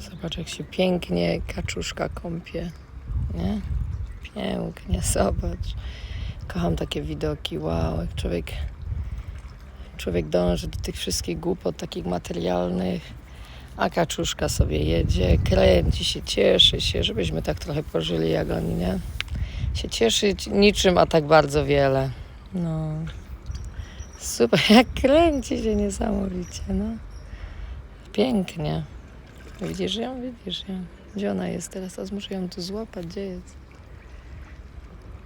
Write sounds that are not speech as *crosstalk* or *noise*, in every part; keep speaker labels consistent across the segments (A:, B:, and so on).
A: Zobacz, jak się pięknie kaczuszka kąpie. Nie? Pięknie, zobacz. Kocham takie widoki. Wow, jak człowiek, człowiek dąży do tych wszystkich głupot takich materialnych, a kaczuszka sobie jedzie, kręci się, cieszy się, żebyśmy tak trochę pożyli jak oni, nie? Się cieszyć niczym, a tak bardzo wiele. No. Super, *laughs* jak kręci się niesamowicie, no. Pięknie. Widzisz ją? Widzisz ją. Gdzie ona jest teraz? Teraz muszę ją tu złapać. Gdzie jest?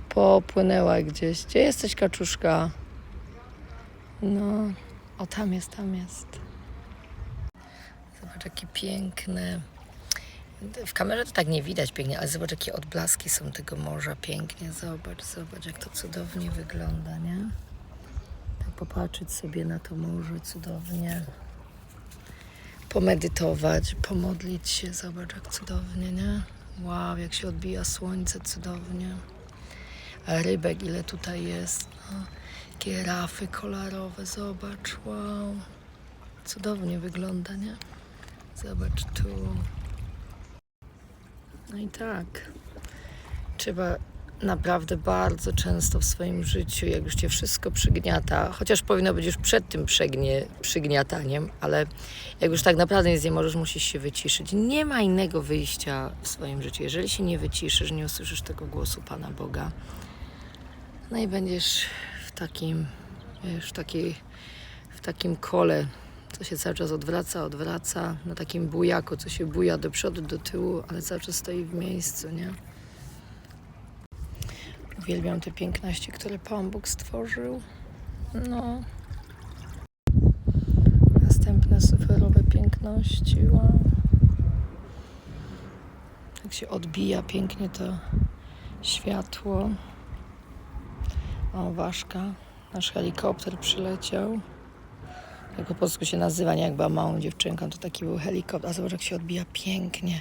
A: Popłynęła gdzieś. Gdzie jesteś, kaczuszka? No. O, tam jest, tam jest. Zobacz, jakie piękne. W kamerze to tak nie widać pięknie, ale zobacz, jakie odblaski są tego morza. Pięknie, zobacz, zobacz, jak to cudownie wygląda, nie? Tak popatrzeć sobie na to morze cudownie pomedytować, pomodlić się, zobacz jak cudownie, nie? Wow, jak się odbija słońce, cudownie. A rybek ile tutaj jest, no. Jakie rafy kolorowe, zobacz, wow. Cudownie wygląda, nie? Zobacz tu. No i tak. Trzeba naprawdę bardzo często w swoim życiu, jak już cię wszystko przygniata, chociaż powinno być już przed tym przegnie, przygniataniem, ale jak już tak naprawdę nic nie możesz, musisz się wyciszyć. Nie ma innego wyjścia w swoim życiu. Jeżeli się nie wyciszysz, nie usłyszysz tego głosu Pana Boga, no i będziesz w takim, wiesz, w takiej, w takim kole, co się cały czas odwraca, odwraca, na takim bujaku, co się buja do przodu, do tyłu, ale cały czas stoi w miejscu, nie? Uwielbiam te piękności, które Pan Bóg stworzył. No. Następne suferowe piękności. Wow. Jak się odbija pięknie to światło. O, ważka. Nasz helikopter przyleciał. Jak po polsku się nazywa, nie jak małą dziewczynką, to taki był helikopter. A zobacz, jak się odbija pięknie.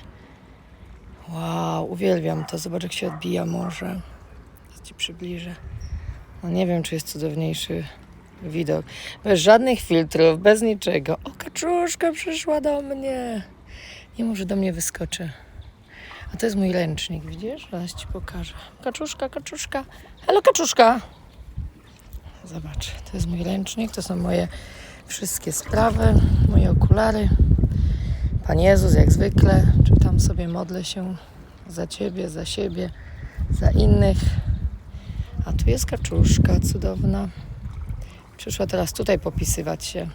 A: Wow, uwielbiam to. Zobacz, jak się odbija morze. Ci przybliżę. No nie wiem, czy jest cudowniejszy widok. Bez żadnych filtrów, bez niczego. O, kaczuszka przyszła do mnie. Nie może do mnie wyskoczy. A to jest mój ręcznik, widzisz? Zaraz ci pokażę. Kaczuszka, kaczuszka. Halo, kaczuszka. Zobacz, to jest mój ręcznik, to są moje wszystkie sprawy, moje okulary. Pan Jezus, jak zwykle, czytam sobie, modlę się za Ciebie, za siebie, za innych. A tu jest kaczuszka cudowna. Przyszła teraz tutaj popisywać się.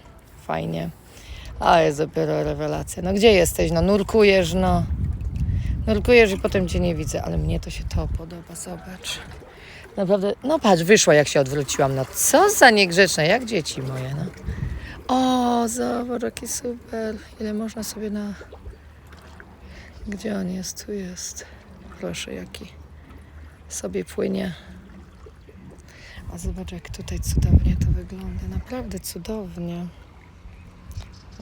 A: Fajnie. A jest dopiero rewelacja. No gdzie jesteś? No nurkujesz, no. Nurkujesz i potem cię nie widzę, ale mnie to się to podoba, zobacz. Naprawdę, no patrz, wyszła jak się odwróciłam. No co za niegrzeczne, jak dzieci moje, no. O, zobacz, jaki super. Ile można sobie na... Gdzie on jest? Tu jest. Proszę, jaki sobie płynie. A zobacz, jak tutaj cudownie to wygląda. Naprawdę cudownie.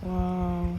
A: Wow.